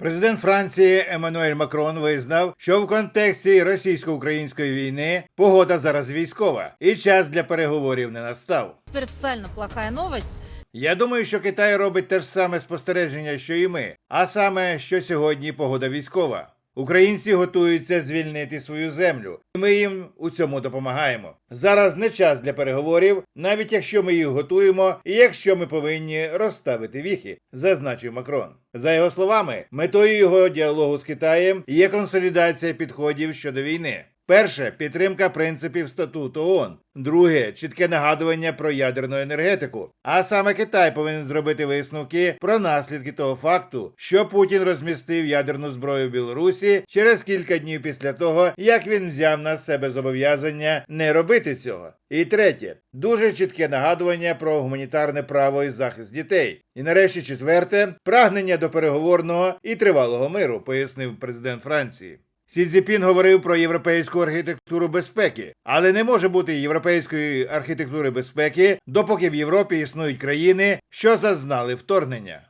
Президент Франції Еммануель Макрон визнав, що в контексті російсько-української війни погода зараз військова, і час для переговорів не настав. Тепер офіційно плохая новость. Я думаю, що Китай робить те ж саме спостереження, що і ми, а саме, що сьогодні погода військова. Українці готуються звільнити свою землю, і ми їм у цьому допомагаємо. Зараз не час для переговорів, навіть якщо ми їх готуємо, і якщо ми повинні розставити віхи, зазначив Макрон. За його словами, метою його діалогу з Китаєм є консолідація підходів щодо війни. Перше підтримка принципів статуту ООН. Друге чітке нагадування про ядерну енергетику. А саме Китай повинен зробити висновки про наслідки того факту, що Путін розмістив ядерну зброю в Білорусі через кілька днів після того, як він взяв на себе зобов'язання не робити цього. І третє дуже чітке нагадування про гуманітарне право і захист дітей. І нарешті четверте прагнення до переговорного і тривалого миру, пояснив президент Франції. Сі Цзіпін говорив про європейську архітектуру безпеки, але не може бути європейської архітектури безпеки, допоки в Європі існують країни, що зазнали вторгнення.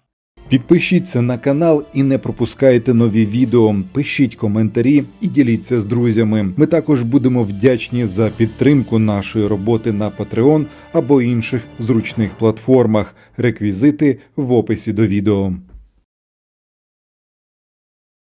Підпишіться на канал і не пропускайте нові відео. Пишіть коментарі і діліться з друзями. Ми також будемо вдячні за підтримку нашої роботи на Patreon або інших зручних платформах. Реквізити в описі до відео.